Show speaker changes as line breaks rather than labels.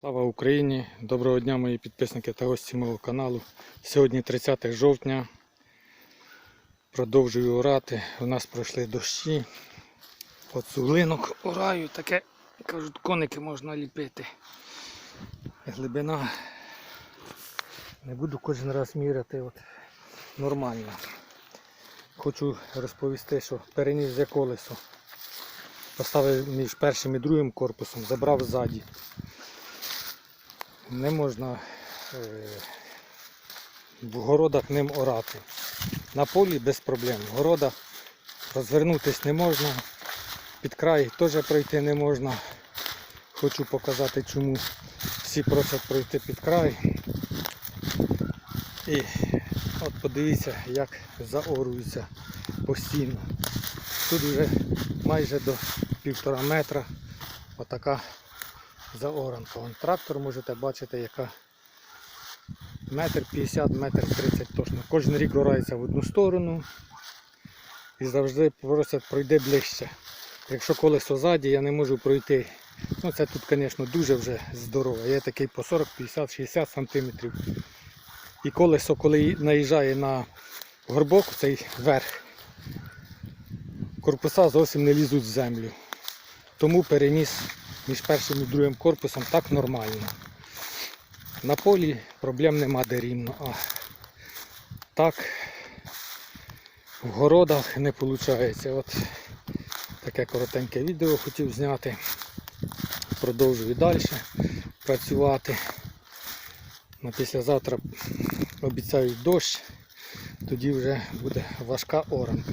Слава Україні! Доброго дня мої підписники та гості мого каналу. Сьогодні 30 жовтня. Продовжую орати. У нас пройшли дощі. От суглинок ораю, таке, кажуть, коники можна ліпити. Глибина. Не буду кожен раз міряти. От. Нормально. Хочу розповісти, що переніс вже колесо. Поставив між першим і другим корпусом, забрав ззаді не можна е, в городах ним орати. На полі без проблем. В городах розвернутися не можна, під край теж пройти не можна. Хочу показати, чому всі просять пройти під край. І от подивіться, як заорується постійно. Тут вже майже до півтора метра отака заоранка. Вон трактор можете бачити, яка метр 50, метр 30 точно. Кожен рік орається в одну сторону і завжди просять пройди ближче. Якщо колесо ззаді, я не можу пройти. Ну це тут, звісно, дуже вже здорово. Є такий по 40, 50, 60 сантиметрів. І колесо, коли наїжджає на горбок, цей верх, корпуса зовсім не лізуть в землю. Тому переніс між першим і другим корпусом так нормально. На полі проблем нема де рівно, а так в городах не виходить. От таке коротеньке відео хотів зняти. Продовжую далі працювати. На післязавтра обіцяють дощ, тоді вже буде важка оранка.